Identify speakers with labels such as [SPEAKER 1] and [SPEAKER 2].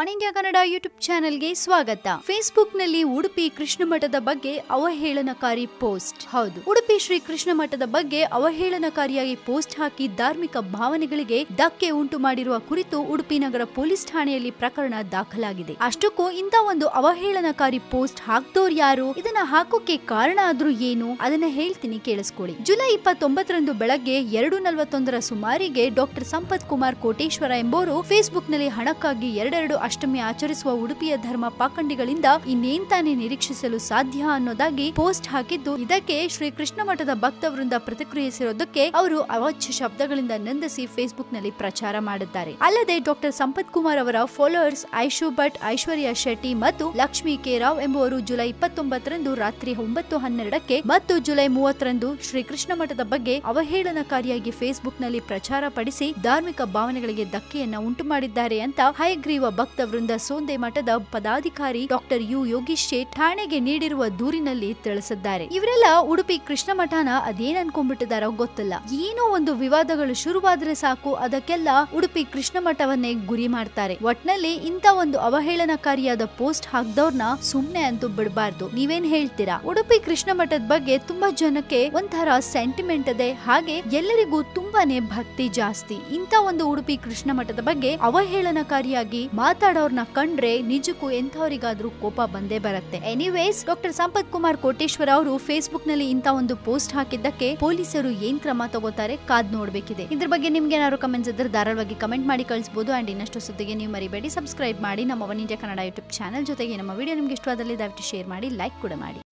[SPEAKER 1] One India Kannada YouTube ಚಾನೆಲ್ಗೆ ಸ್ವಾಗತ. ಫೇಸ್ಬುಕ್ನಲ್ಲಿ ಉಡುಪಿ ಕೃಷ್ಣ ಮಠದ ಬಗ್ಗೆ ಅವಹೇಳನಕಾರಿ ಪೋಸ್ಟ್. ಹೌದು, ಉಡುಪಿ ಶ್ರೀ ಕೃಷ್ಣ ಮಠದ ಬಗ್ಗೆ ಅವಹೇಳನಕಾರಿಯಾಗಿ ಪೋಸ್ಟ್ ಹಾಕಿ ಧಾರ್ಮಿಕ ಭಾವನೆಗಳಿಗೆ ಧಕ್ಕೆ ಉಂಟು ಮಾಡಿರುವ ಕುರಿತು ಉಡುಪಿ ನಗರ ಪೊಲೀಸ್ ಠಾಣೆಯಲ್ಲಿ ಪ್ರಕರಣ ದಾಖಲಾಗಿದೆ. ಅಷ್ಟಕ್ಕೂ ಇಂಥ ಒಂದು ಅವಹೇಳನಕಾರಿ ಪೋಸ್ಟ್ ಹಾಕ್ದೋರ್ ಯಾರು? ಇದನ್ನ ಹಾಕೋಕೆ ಕಾರಣ ಆದ್ರೂ ಏನು? ಅದನ್ನ ಹೇಳ್ತೀನಿ, ಕೇಳಿಸ್ಕೊಳ್ಳಿ. ಜುಲೈ ಇಪ್ಪತ್ತೊಂಬತ್ತರಂದು ಬೆಳಗ್ಗೆ ಎರಡು ನಲವತ್ತೊಂದರ ಸುಮಾರಿಗೆ ಡಾಕ್ಟರ್ ಸಂಪತ್ ಕುಮಾರ್ ಕೋಟೇಶ್ವರ ಎಂಬುವರು ಫೇಸ್ಬುಕ್ನಲ್ಲಿ ಹಣಕ್ಕಾಗಿ ಎರಡೆರಡು ಅಷ್ಟಮಿ ಆಚರಿಸುವ ಉಡುಪಿಯ ಧರ್ಮ ಪಾಖಂಡಿಗಳಿಂದ ಇನ್ನೇನ್ ತಾನೇ ನಿರೀಕ್ಷಿಸಲು ಸಾಧ್ಯ ಅನ್ನೋದಾಗಿ ಪೋಸ್ಟ್ ಹಾಕಿದ್ದು. ಇದಕ್ಕೆ ಶ್ರೀ ಕೃಷ್ಣ ಮಠದ ಭಕ್ತವೃಂದ ಪ್ರತಿಕ್ರಿಯಿಸಿರೋದಕ್ಕೆ ಅವರು ಅವಾಚ್ಯ ಶಬ್ದಗಳಿಂದ ನಂದಿಸಿ ಫೇಸ್ಬುಕ್ನಲ್ಲಿ ಪ್ರಚಾರ ಮಾಡಿದ್ದಾರೆ. ಅಲ್ಲದೆ ಡಾಕ್ಟರ್ ಸಂಪತ್ ಕುಮಾರ್ ಅವರ ಫಾಲೋವರ್ಸ್ ಐಶು ಭಟ್, ಐಶ್ವರ್ಯ ಶೆಟ್ಟಿ ಮತ್ತು ಲಕ್ಷ್ಮಿ ಕೆ ರಾವ್ ಎಂಬುವರು ಜುಲೈ ಇಪ್ಪತ್ತೊಂಬತ್ತರಂದು ರಾತ್ರಿ ಒಂಬತ್ತು ಹನ್ನೆರಡಕ್ಕೆ ಮತ್ತು ಜುಲೈ ಮೂವತ್ತರಂದು ಶ್ರೀ ಕೃಷ್ಣ ಮಠದ ಬಗ್ಗೆ ಅವಹೇಳನಕಾರಿಯಾಗಿ ಫೇಸ್ಬುಕ್ನಲ್ಲಿ ಪ್ರಚಾರ ಪಡಿಸಿ ಧಾರ್ಮಿಕ ಭಾವನೆಗಳಿಗೆ ಧಕ್ಕೆಯನ್ನ ಉಂಟು ಮಾಡಿದ್ದಾರೆ ಅಂತ ಹೈಗ್ರೀವ ಭಕ್ತ ವೃಂದ ಸೋಂದೆ ಮಠದ ಪದಾಧಿಕಾರಿ ಡಾಕ್ಟರ್ ಯು ಯೋಗೀಶ್ ಶೇಟ್ ಠಾಣೆಗೆ ನೀಡಿರುವ ದೂರಿನಲ್ಲಿ ತಿಳಿಸಿದ್ದಾರೆ. ಇವರೆಲ್ಲ ಉಡುಪಿ ಕೃಷ್ಣ ಮಠನ ಅದೇನ್ ಅನ್ಕೊಂಡ್ಬಿಟ್ಟಿದಾರೋ ಗೊತ್ತಿಲ್ಲ. ಏನೋ ಒಂದು ವಿವಾದಗಳು ಶುರುವಾದ್ರೆ ಸಾಕು, ಅದಕ್ಕೆಲ್ಲ ಉಡುಪಿ ಕೃಷ್ಣ ಮಠವನ್ನೇ ಗುರಿ ಮಾಡ್ತಾರೆ. ಒಟ್ನಲ್ಲಿ ಇಂತ ಒಂದು ಅವಹೇಳನಕಾರಿಯಾದ ಪೋಸ್ಟ್ ಹಾಕ್ದವ್ರನ್ನ ಸುಮ್ನೆ ಅಂತೂ ಬಿಡಬಾರ್ದು. ನೀವೇನ್ ಹೇಳ್ತೀರಾ? ಉಡುಪಿ ಕೃಷ್ಣ ಮಠದ ಬಗ್ಗೆ ತುಂಬಾ ಜನಕ್ಕೆ ಒಂಥರ ಸೆಂಟಿಮೆಂಟ್ ಇದೆ ಹಾಗೆ ಎಲ್ಲರಿಗೂ ತುಂಬಾನೇ ಭಕ್ತಿ ಜಾಸ್ತಿ. ಇಂತ ಒಂದು ಉಡುಪಿ ಕೃಷ್ಣ ಮಠದ ಬಗ್ಗೆ ಅವಹೇಳನಕಾರಿಯಾಗಿ ಮಾತಾಡೋರ್ನ ಕಂಡ್ರೆ ನಿಜಕ್ಕೂ ಎಂಥವರಿಗಾದ್ರೂ ಕೋಪ ಬಂದೇ ಬರುತ್ತೆ. ಎನಿವೇಸ್ ಡಾಕ್ಟರ್ ಸಂಪತ್ ಕುಮಾರ್ ಕೋಟೇಶ್ವರ ಅವರು ಫೇಸ್ಬುಕ್ನಲ್ಲಿ ಇಂತ ಒಂದು ಪೋಸ್ಟ್ ಹಾಕಿದ್ದಕ್ಕೆ ಪೊಲೀಸರು ಏನ್ ಕ್ರಮ ತಗೋತಾರೆ ಕಾದ್ ನೋಡ್ಬೇಕಿದೆ. ಇದ್ರ ಬಗ್ಗೆ ನಿಮ್ಗೆ ಏನಾದ್ರು ಕಮೆಂಟ್ಸ್ ಇದ್ರೆ ಧಾರಾಳವಾಗಿ ಕಮೆಂಟ್ ಮಾಡಿ ಕಳಿಸಬಹುದು ಅಂಡ್ ಇನ್ನಷ್ಟು ಸುದ್ದಿಗೆ ನೀವು ಮರಿಬೇಡಿ. ಸಬ್ಸ್ಕ್ರೈಬ್ ಮಾಡಿ ನಮ್ಮ one India Kannada YouTube channel ಜೊತೆಗೆ ನಮ್ಮ ವಿಡಿಯೋ ನಿಮ್ಗೆ ಇಷ್ಟವಾದಲ್ಲಿ ದಯವಿಟ್ಟು ಶೇರ್ ಮಾಡಿ ಲೈಕ್ ಕೂಡ ಮಾಡಿ.